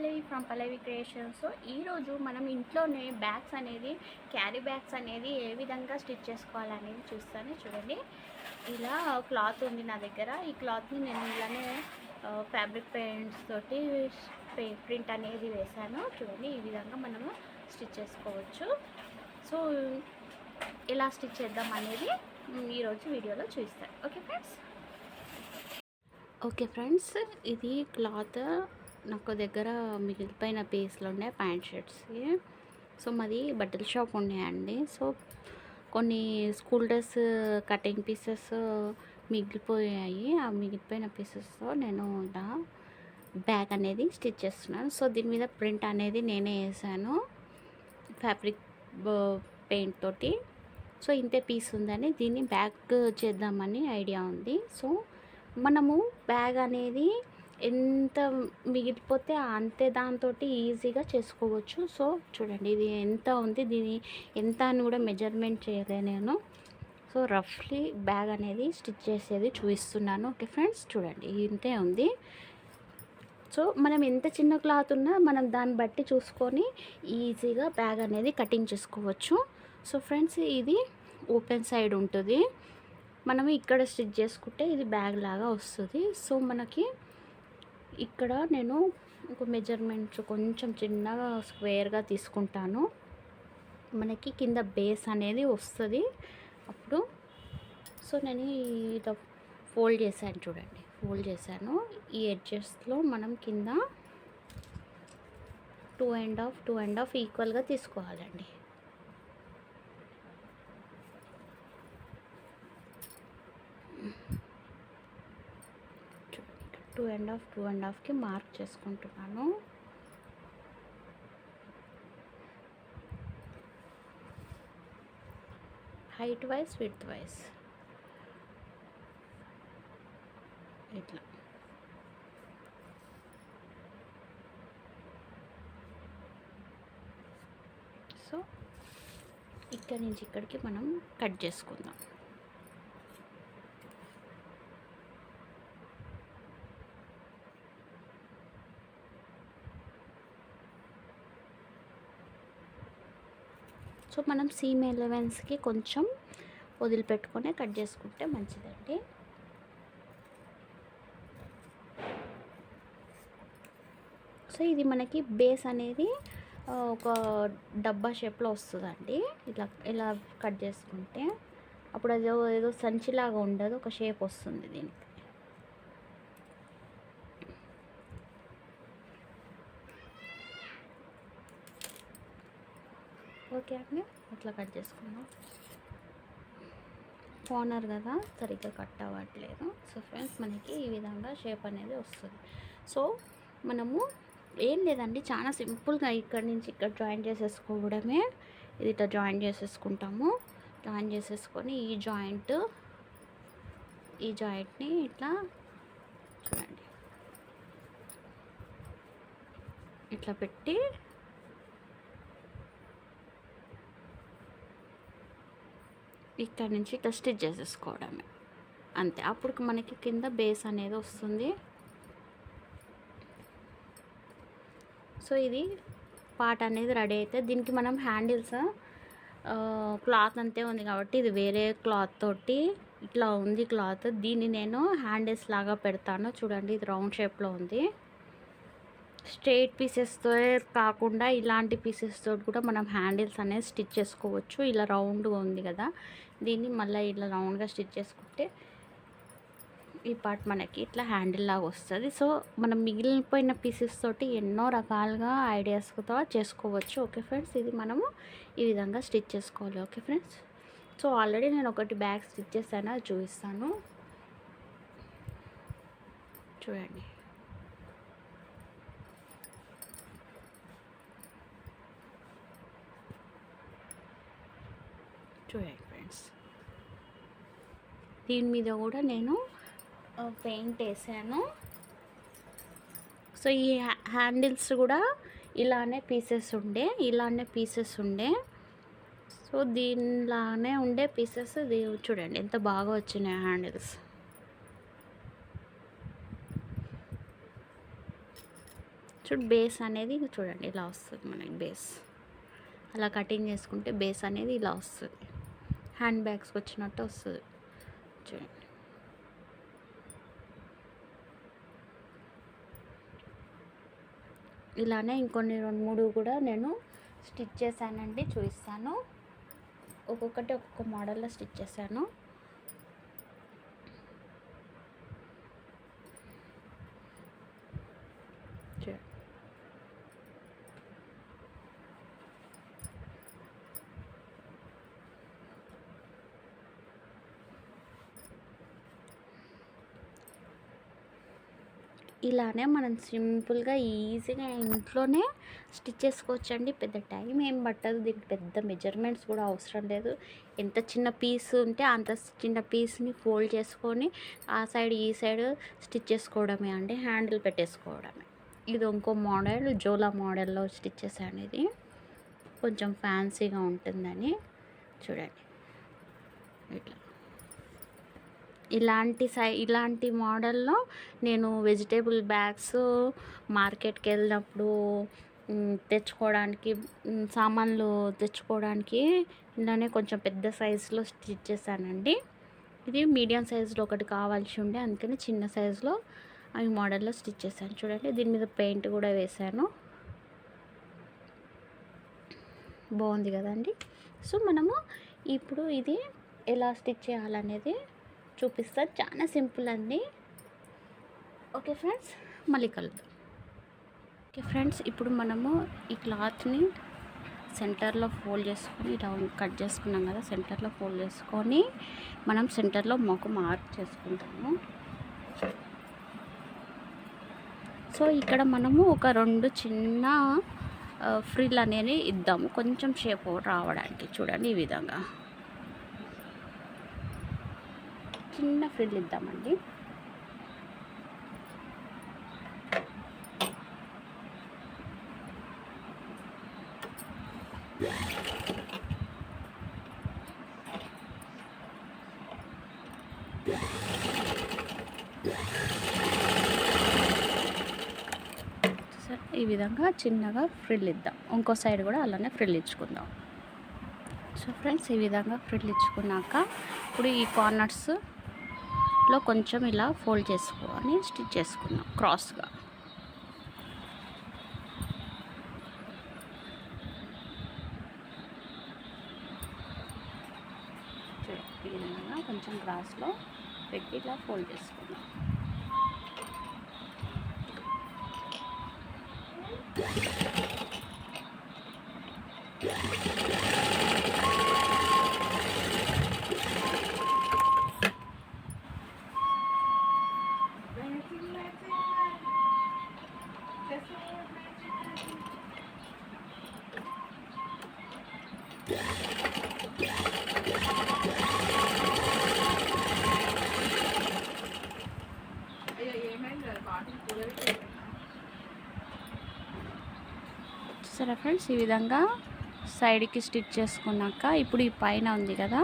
Pallavi from Pallavi creation so ఈరోజు మనం ఇంట్లోనే బ్యాగ్స్ అనేది క్యారీ బ్యాగ్స్ అనేది ఏ విధంగా స్టిచ్ చేసుకోవాలనేది చూస్తాను చూడండి. ఇలా క్లాత్ ఉంది నా దగ్గర. ఈ క్లాత్ని నేను ఇలానే ఫ్యాబ్రిక్ పెయింట్స్ తోటి ప్రింట్ అనేది వేశాను. చూడండి ఈ విధంగా మనము స్టిచ్ చేసుకోవచ్చు. సో ఎలా స్టిచ్ చేద్దాం అనేది ఈరోజు వీడియోలో చూస్తాను ఓకే ఫ్రెండ్స్ ఓకే ఫ్రెండ్స్ ఇది క్లాత్ నాకు దగ్గర మిగిలిపోయిన పీస్లు ఉన్నాయి ప్యాంట్ షర్ట్స్కి సో మాది బట్టల షాప్ ఉన్నాయండి. సో కొన్ని స్కూల్ డ్రెస్ కటింగ్ పీసెస్ మిగిలిపోయాయి. ఆ మిగిలిపోయిన పీసెస్తో నేను ఇలా బ్యాగ్ అనేది స్టిచ్ చేస్తున్నాను. సో దీని మీద ప్రింట్ అనేది నేనే వేసాను ఫ్యాబ్రిక్ పెయింట్ తోటి. సో ఇంతే పీస్ ఉందని దీన్ని బ్యాగ్ చేద్దామని ఐడియా ఉంది. సో మనము బ్యాగ్ అనేది ఎంత మిగిలిపోతే అంతే దాంతో ఈజీగా చేసుకోవచ్చు. సో చూడండి ఇది ఎంత ఉంది దీని ఎంత అని కూడా మెజర్మెంట్ చేయలే నేను. సో రఫ్లీ బ్యాగ్ అనేది స్టిచ్ చేసేది చూపిస్తున్నాను. ఓకే ఫ్రెండ్స్ చూడండి ఇంతే ఉంది. సో మనం ఎంత చిన్న క్లాత్ ఉన్నా మనం దాన్ని బట్టి చూసుకొని ఈజీగా బ్యాగ్ అనేది కటింగ్ చేసుకోవచ్చు. సో ఫ్రెండ్స్ ఇది ఓపెన్ సైడ్ ఉంటుంది. మనం ఇక్కడ స్టిచ్ చేసుకుంటే ఇది బ్యాగ్ లాగా వస్తుంది. సో మనకి ఇక్కడ నేను ఒక మెజర్మెంట్ కొంచెం చిన్నగా స్క్వేర్గా తీసుకుంటాను. మనకి కింద బేస్ అనేది వస్తుంది. అప్పుడు సో నేను ఇలా ఫోల్డ్ చేశాను చూడండి. ఫోల్డ్ చేశాను. ఈ ఎడ్జెస్లో మనం కింద two and half two and half ఈక్వల్గా తీసుకోవాలండి. Two and half two and హాఫ్కి mark చేసుకుంటున్నాను. హైట్ వైజ్ విత్ వైజ్ ఇట్లా. సో ఇక్కడి నుంచి ఇక్కడికి మనం కట్ చేసుకుందాం. సో మనం సీమ్ ఎలెవెన్స్కి కొంచెం వదిలిపెట్టుకొని కట్ చేసుకుంటే మంచిదండి. సో ఇది మనకి బేస్ అనేది ఒక డబ్బా షేప్లో వస్తుందండి. ఇట్లా ఇలా కట్ చేసుకుంటే. అప్పుడు అది ఏదో సంచిలాగా ఉండదు ఒక షేప్ వస్తుంది దీనికి. ఓకే అండి. అట్లా కట్ చేసుకుందాం. కార్నర్ కదా సరిగ్గా కట్ అవ్వట్లేదు. సో ఫ్రెండ్స్ మనకి ఈ విధంగా షేప్ అనేది వస్తుంది. సో మనము ఏం లేదండి చాలా సింపుల్గా ఇక్కడ నుంచి ఇక్కడ జాయిన్ చేసేసుకోవడమే. ఇది ఇట్లా జాయిన్ చేసేసుకుంటాము. జాయిన్ చేసేసుకొని ఈ జాయింట్ ఈ జాయింట్ని ఇట్లా చూడండి. ఇట్లా పెట్టి ఇక్కడ నుంచి ఇట్లా స్టిచ్ చేసేసుకోవడమే. అంతే. అప్పుడు మనకి కింద బేస్ అనేది వస్తుంది. సో ఇది పార్ట్ అనేది రెడీ అయితే దీనికి మనం హ్యాండిల్స్ క్లాత్ అంతే ఉంది కాబట్టి ఇది వేరే క్లాత్ తోటి ఇట్లా ఉంది క్లాత్ దీన్ని నేను హ్యాండిల్స్ లాగా పెడతాను. చూడండి ఇది రౌండ్ షేప్లో ఉంది. స్ట్రైట్ పీసెస్తో కాకుండా ఇలాంటి పీసెస్తో కూడా మనం హ్యాండిల్స్ అనేది స్టిచ్ చేసుకోవచ్చు. ఇలా రౌండ్గా ఉంది కదా. దీన్ని మళ్ళీ ఇలా రౌండ్గా స్టిచ్ చేసుకుంటే ఈ పార్ట్ మనకి ఇట్లా హ్యాండిల్ లాగా వస్తుంది. సో మనం మిగిలిపోయిన పీసెస్ తోటి ఎన్నో రకాలుగా ఐడియాస్తో చేసుకోవచ్చు. Okay friends? ఇది మనము ఈ విధంగా స్టిచ్ చేసుకోవాలి. Okay friends? సో ఆల్రెడీ నేను ఒకటి బ్యాగ్ స్టిచ్ చేశాను. అది చూపిస్తాను. చూడండి. చూడండి ఫ్రెండ్స్ దీని మీద కూడా నేను పెయింట్ వేసాను. సో ఈ హ్యాండిల్స్ కూడా ఇలానే పీసెస్ ఉండే ఇలానే పీసెస్ ఉండే. సో దీనిలానే ఉండే పీసెస్ చూడండి ఎంత బాగా వచ్చినాయి హ్యాండిల్స్. చూడు బేస్ అనేది చూడండి ఇలా వస్తుంది మనకి బేస్. అలా కటింగ్ చేసుకుంటే బేస్ అనేది ఇలా వస్తుంది. హ్యాండ్ బ్యాగ్స్కి వచ్చినట్టు వస్తుంది. చూడండి. ఇలానే ఇంకొన్ని రెండు మూడు కూడా నేను స్టిచ్ చేశానండి చూపిస్తాను. ఒక్కొక్కటి ఒక్కొక్క మోడల్లో స్టిచ్ చేశాను చూడండి ఇలానే మనం సింపుల్గా ఈజీగా ఇంట్లోనే స్టిచ్ చేసుకోవచ్చండి. పెద్ద టైం ఏం పట్టదు. దీనికి పెద్ద మెజర్మెంట్స్ కూడా అవసరం లేదు. ఎంత చిన్న పీస్ ఉంటే అంత చిన్న పీస్ని ఫోల్డ్ చేసుకొని ఆ సైడ్ ఈ సైడ్ స్టిచ్ చేసుకోవడమే అండి. హ్యాండిల్ పెట్టేసుకోవడమే. ఇది ఇంకో మోడల్. జోలా మోడల్లో స్టిచ్చెస్ అనేది కొంచెం ఫ్యాన్సీగా ఉంటుందని చూడండి. ఇట్లా. ఇలాంటి సై ఇలాంటి మోడల్లో నేను వెజిటేబుల్ బ్యాగ్స్ మార్కెట్కి వెళ్ళినప్పుడు తెచ్చుకోవడానికి సామాన్లు తెచ్చుకోవడానికి ఇలానే కొంచెం పెద్ద సైజులో స్టిచ్ చేశానండి. ఇది మీడియం సైజులో ఒకటి కావాల్సి ఉండే అందుకని చిన్న సైజులో అవి మోడల్లో స్టిచ్ చేశాను. చూడండి దీని మీద పెయింట్ కూడా వేశాను. బాగుంది కదండి. సో మనము ఇప్పుడు ఇది ఎలా స్టిచ్ చేయాలనేది చూపిస్తాను చాలా సింపుల్ అండి. Okay friends? మళ్ళీ కలుద్దాం. ఓకే ఫ్రెండ్స్ ఇప్పుడు మనము ఈ క్లాత్ని సెంటర్లో ఫోల్డ్ చేసుకొని రౌండ్ కట్ చేసుకున్నాం కదా సెంటర్లో ఫోల్డ్ చేసుకొని మనం సెంటర్లో మొక్క మార్క్ చేసుకుంటాము. సో ఇక్కడ మనము ఒక రెండు చిన్న ఫ్రిల్ అనేది ఇద్దాము. కొంచెం షేప్ రావడానికి చూడండి ఈ విధంగా. చిన్న ఫ్రిల్ ఇద్దామండి. సరే ఈ విధంగా చిన్నగా ఫ్రిల్ ఇద్దాం. ఇంకో సైడ్ కూడా అలానే ఫ్రిల్ ఇచ్చుకుందాం. సో ఫ్రెండ్స్ ఈ విధంగా ఫ్రిల్ ఇచ్చుకున్నాక ఇప్పుడు ఈ కార్నర్స్ లో కొంచెం ఇలా ఫోల్డ్ చేసుకోవాలి స్టిచ్ చేసుకున్నాం క్రాస్గా. ఈ విధంగా కొంచెం క్రాస్లో పెట్టి ఇలా ఫోల్డ్ చేసుకోండి సరే ఫ్రెండ్స్? ఈ విధంగా సైడ్కి స్టిచ్ చేసుకున్నాక ఇప్పుడు ఈ పైన ఉంది కదా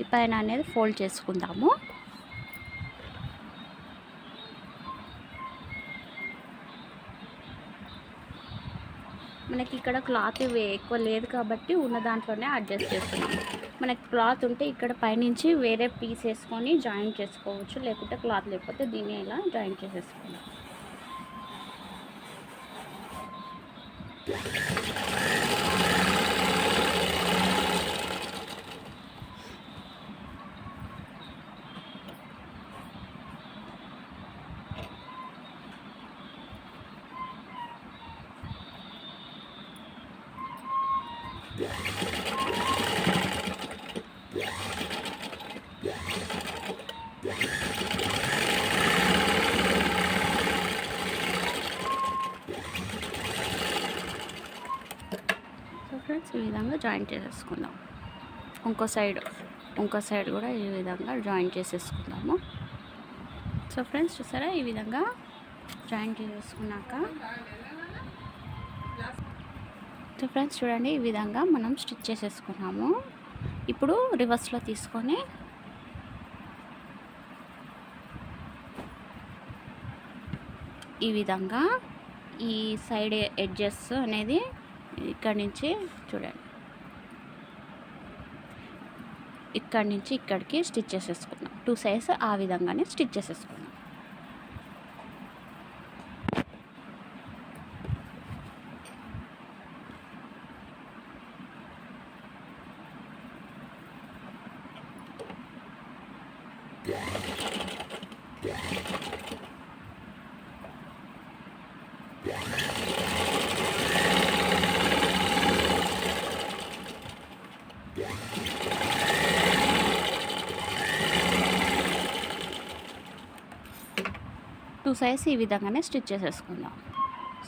ఈ పైన అనేది ఫోల్డ్ చేసుకుందాము. మనకి ఇక్కడ క్లాత్ ఎక్కువ లేదు కాబట్టి ఉన్న దాంట్లోనే అడ్జస్ట్ చేస్తున్నాం మనకి క్లాత్ ఉంటే ఇక్కడ పైనుంచి వేరే పీస్ వేసుకొని జాయింట్ చేసుకోవచ్చు లేకుంటే క్లాత్ లేకపోతే దీన్ని ఇలా జాయింట్ చేసేసుకుందాం ఫ్రెండ్స్ ఈ విధంగా జాయిన్ చేసేసుకుందాం. ఇంకో సైడ్ ఇంకో సైడ్ కూడా ఈ విధంగా జాయిన్ చేసేసుకుందాము. సో ఫ్రెండ్స్ చూసారా? ఈ విధంగా జాయిన్ చేసేసుకున్నాక సో ఫ్రెండ్స్ చూడండి ఈ విధంగా మనం స్టిచ్ చేసేసుకున్నాము. ఇప్పుడు రివర్స్లో తీసుకొని ఈ విధంగా ఈ సైడ్ ఎడ్జెస్ అనేది ఇక్కడ నుంచి చూడండి. ఇక్కడ నుంచి ఇక్కడికి స్టిచ్ చేసేసుకున్నాం టూ సైడ్స్ ఆ విధంగానే స్టిచ్ చేసేసుకున్నాం సైజ్ ఈ విధంగానే స్టిచ్ చేసేసుకుందాం.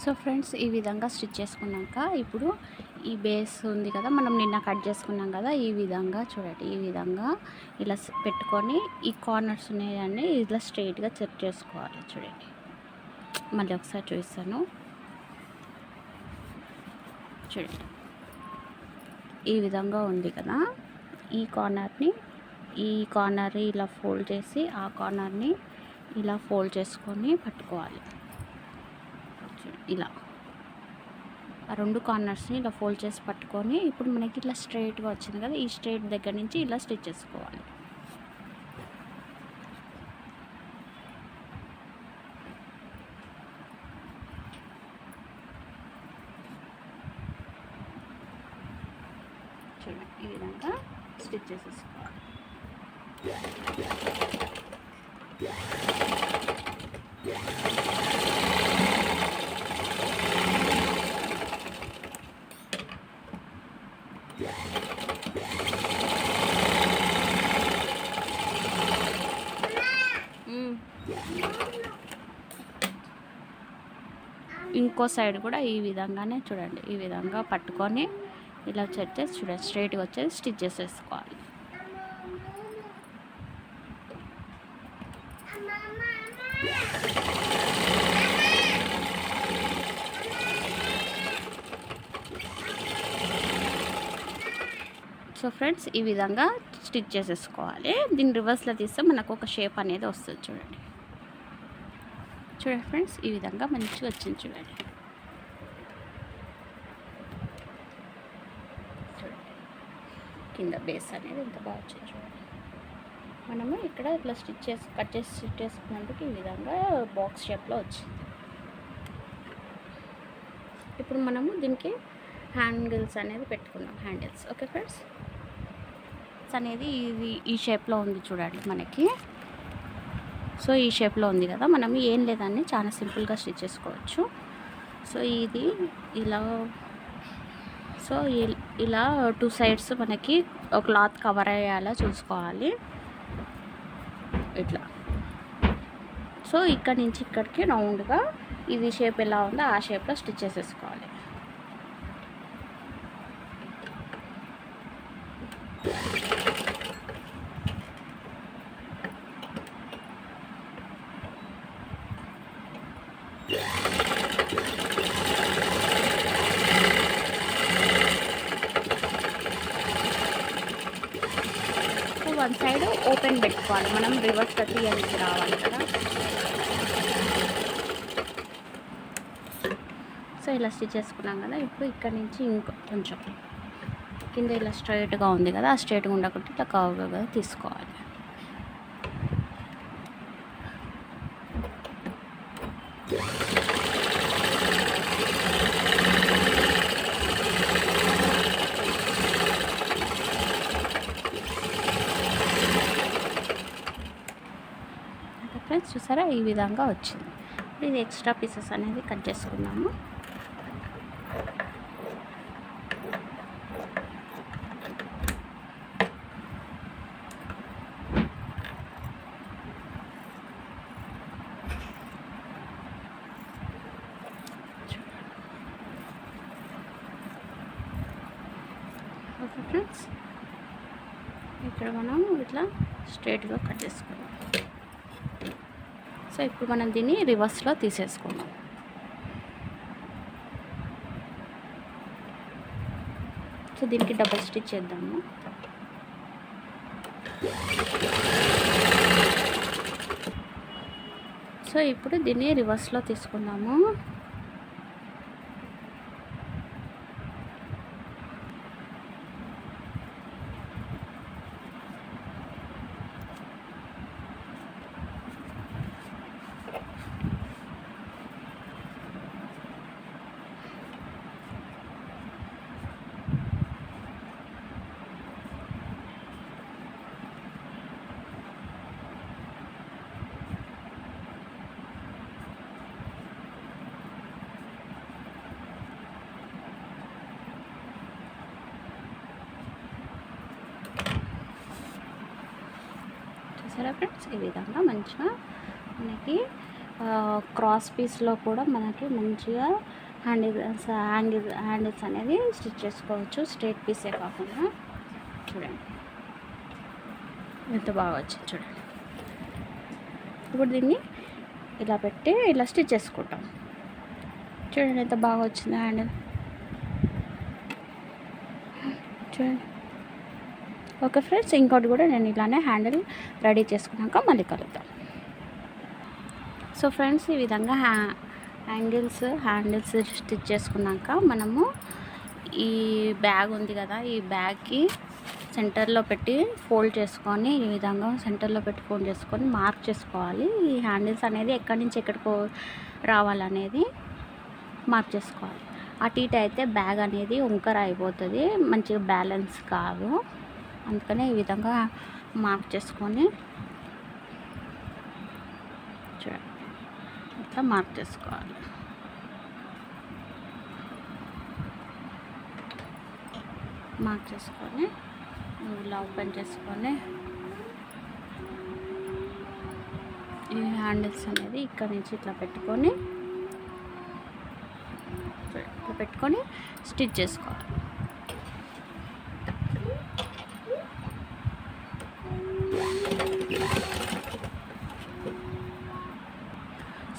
సో ఫ్రెండ్స్ ఈ విధంగా స్టిచ్ చేసుకున్నాక ఇప్పుడు ఈ బేస్ ఉంది కదా మనం నిన్న కట్ చేసుకున్నాం కదా ఈ విధంగా చూడండి ఈ విధంగా ఇలా పెట్టుకొని ఈ కార్నర్స్ ఉన్నాయన్నీ ఇలా స్ట్రైట్గా సెట్ చేసుకోవాలి చూడండి. మళ్ళీ ఒకసారి చూపిస్తాను. చూడండి. ఈ విధంగా ఉంది కదా ఈ కార్నర్ని ఈ కార్నర్ ఇలా ఫోల్డ్ చేసి ఆ కార్నర్ని ఇలా ఫోల్డ్ చేసుకొని పట్టుకోవాలి. ఇలా. ఆ రెండు కార్నర్స్ని ఇలా ఫోల్డ్ చేసి పట్టుకొని ఇప్పుడు మనకి ఇట్లా స్ట్రైట్గా వచ్చింది కదా ఈ స్ట్రైట్ దగ్గర నుంచి ఇలా స్టిచ్ చేసుకోవాలి. చూడండి ఈ విధంగా స్టిచ్ చేసేసుకోవాలి. ఇంకో సైడ్ కూడా ఈ విధంగానే చూడండి. ఈ విధంగా పట్టుకొని ఇలా వచ్చేస్తే చూడండి స్ట్రైట్గా వచ్చేది స్టిచ్ చేసేసుకోవాలి సో ఫ్రెండ్స్ ఈ విధంగా స్టిచ్ చేసేసుకోవాలి. దీన్ని రివర్స్లో తీస్తే మనకు ఒక షేప్ అనేది వస్తుంది చూడండి. చూడండి ఫ్రెండ్స్ ఈ విధంగా మంచిగా వచ్చింది చూడండి. కింద బేస్ అనేది ఇంత బాగా వచ్చింది చూడండి. మనము ఇక్కడ ఇట్లా స్టిచ్ చేసి కట్ చేసి స్టిచ్ చేసుకున్నందుకు ఈ విధంగా బాక్స్ షేప్లో వచ్చింది. ఇప్పుడు మనము దీనికి హ్యాండిల్స్ అనేది పెట్టుకున్నాం హ్యాండిల్స్. Okay friends? అనేది ఇది ఈ షేప్లో ఉంది చూడండి మనకి. సో ఈ షేప్లో ఉంది కదా మనం ఏం లేదని చాలా సింపుల్గా స్టిచ్ చేసుకోవచ్చు. సో ఇది ఇలా సో ఇ- ఇలా టూ సైడ్స్ మనకి ఒక క్లాత్ కవర్ అయ్యేలా చూసుకోవాలి. ఇట్లా. సో ఇక్కడ నుంచి ఇక్కడికి రౌండ్గా ఇది షేప్ ఎలా ఉందో ఆ షేప్లో స్టిచ్ చేసేసుకోవాలి సో వన్ సైడ్ ఓపెన్ పెట్టుకోవాలి తీయడానికి రావాలి కదా. సో ఇలా స్టిచ్ చేసుకున్నాం కదా. ఇప్పుడు ఇక్కడ నుంచి ఇంకో కొంచెం కింద ఇలా స్ట్రైట్గా ఉంది కదా. ఆ స్ట్రైట్గా ఉండకుండా ఇట్లా కవర్గా తీసుకోవాలి ఓకే ఫ్రెండ్స్ చూసారా ఈ విధంగా వచ్చింది. ఇది ఎక్స్ట్రా పీసెస్ అనేది కట్ చేసుకున్నాము ఫ్రెండ్స్ ఇక్కడ మనం ఇట్లా స్ట్రైట్గా కట్ చేసుకున్నాం సో ఇప్పుడు మనం దీన్ని రివర్స్లో తీసేసుకుందాం. సో దీనికి డబల్ స్టిచ్ చేద్దాము. సో ఇప్పుడు దీన్ని రివర్స్లో తీసుకుందాము. చూసారా ఫ్రెండ్స్ ఈ విధంగా మంచిగా మనకి క్రాస్ పీస్లో కూడా మనకి మంచిగా హ్యాండిల్స్ హ్యాండిల్ హ్యాండిల్స్ అనేది స్టిచ్ చేసుకోవచ్చు. స్ట్రేట్ పీసే కాకుండా. చూడండి. ఎంత బాగా వచ్చింది చూడండి. ఇప్పుడు దీన్ని ఇలా పెట్టి ఇలా స్టిచ్ చేసుకుంటాం. చూడండి ఎంత బాగా వచ్చింది హ్యాండిల్ చూడండి. ఓకే ఫ్రెండ్స్ ఇంకోటి కూడా నేను ఇలానే హ్యాండిల్ రెడీ చేసుకున్నాక మళ్ళీ కలుద్దాం. సో ఫ్రెండ్స్ ఈ విధంగా హ్యా హ్యాంగిల్స్ హ్యాండిల్స్ స్టిచ్ చేసుకున్నాక మనము ఈ బ్యాగ్ ఉంది కదా ఈ బ్యాగ్కి సెంటర్లో పెట్టి ఫోల్డ్ చేసుకొని ఈ విధంగా సెంటర్లో పెట్టి ఫోల్డ్ చేసుకొని మార్క్ చేసుకోవాలి. ఈ హ్యాండిల్స్ అనేది ఎక్కడి నుంచి ఎక్కడికో రావాలనేది మార్క్ చేసుకోవాలి. అటు ఇటు అయితే బ్యాగ్ అనేది ఉంకర అయిపోతుంది మంచిగా బ్యాలెన్స్ కాదు. అందుకనే ఈ విధంగా మార్క్ చేసుకొని చూడండి ఇట్లా మార్క్ చేసుకోవాలి. మార్క్ చేసుకొని ఇలా ఓపెన్ చేసుకొని ఈ హ్యాండిల్స్ అనేది ఇక్కడ నుంచి ఇట్లా పెట్టుకొని ఇట్లా పెట్టుకొని స్టిచ్ చేసుకోవాలి.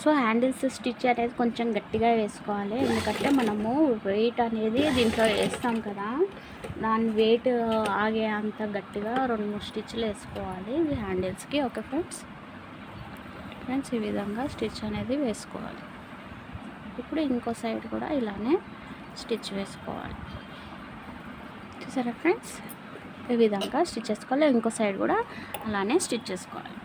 సో హ్యాండిల్స్ స్టిచ్ అనేది కొంచెం గట్టిగా వేసుకోవాలి. ఎందుకంటే మనము వెయిట్ అనేది దీంట్లో వేస్తాం కదా. దాని వెయిట్ ఆగే అంత గట్టిగా రెండు మూడు స్టిచ్లు వేసుకోవాలి. ఇది హ్యాండిల్స్కి ఓకే ఫ్రెండ్స్? ఫ్రెండ్స్ ఈ విధంగా స్టిచ్ అనేది వేసుకోవాలి. ఇప్పుడు ఇంకో సైడ్ కూడా ఇలానే స్టిచ్ వేసుకోవాలి. చూసారా ఫ్రెండ్స్? ఈ విధంగా స్టిచ్ చేసుకోవాలి. ఇంకో సైడ్ కూడా అలానే స్టిచ్ చేసుకోవాలి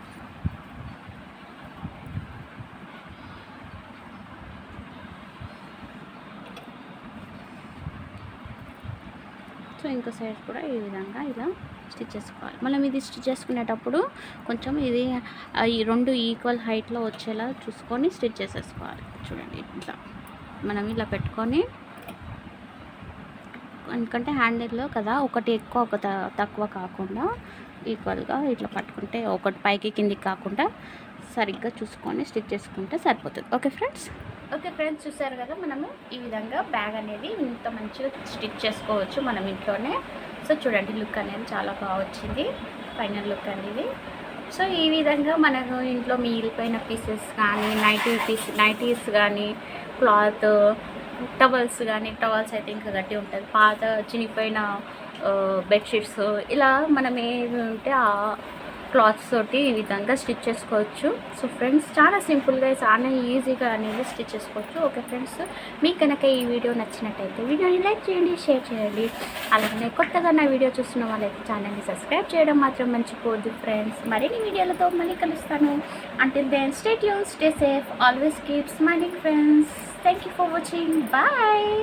సో ఇంకో సైడ్ కూడా ఈ విధంగా ఇలా స్టిచ్ చేసుకోవాలి. మనం ఇది స్టిచ్ చేసుకునేటప్పుడు కొంచెం ఇది ఈ రెండు ఈక్వల్ హైట్లో వచ్చేలా చూసుకొని స్టిచ్ చేసేసుకోవాలి. చూడండి ఇట్లా. మనం ఇలా పెట్టుకొని ఎందుకంటే హ్యాండిల్లో కదా ఒకటి ఎక్కువ ఒక త- తక్కువ కాకుండా ఈక్వల్గా ఇట్లా పట్టుకుంటే ఒకటి పైకి కిందికి కాకుండా సరిగ్గా చూసుకొని స్టిచ్ చేసుకుంటే సరిపోతుంది. Okay friends? ఓకే ఫ్రెండ్స్ చూసారు కదా మనము ఈ విధంగా బ్యాగ్ అనేది ఇంత మంచిగా స్టిచ్ చేసుకోవచ్చు మనం ఇంట్లోనే. సో చూడండి లుక్ అనేది చాలా బాగా వచ్చింది ఫైనల్ లుక్ అనేది. సో ఈ విధంగా మనకు ఇంట్లో మిగిలిపోయిన పీసెస్ కానీ నైటీ పీస్ నైటీస్ కానీ క్లాత్ టవల్స్ కానీ టవల్స్ అయితే ఇంకా గట్టి ఉంటుంది. పాత చినిగిపోయిన బెడ్షీట్స్ ఇలా మనం ఏది ఉంటే ఆ క్లాత్స్ తోటి ఈ విధంగా స్టిచ్ చేసుకోవచ్చు. సో ఫ్రెండ్స్ చాలా సింపుల్గా చాలా ఈజీగా అనేది స్టిచ్ చేసుకోవచ్చు. ఓకే ఫ్రెండ్స్ మీకు కనుక ఈ వీడియో నచ్చినట్టయితే వీడియోని లైక్ చేయండి షేర్ చేయండి. అలాగే కొత్తగా నా వీడియో చూస్తున్న వాళ్ళైతే ఛానల్ని సబ్స్క్రైబ్ చేయడం మాత్రం మర్చిపోవద్దు ఫ్రెండ్స్. మరిన్ని వీడియోలతో మళ్ళీ కలుస్తాను. అంటే then state you stay safe always keep smiling friends thank you for watching bye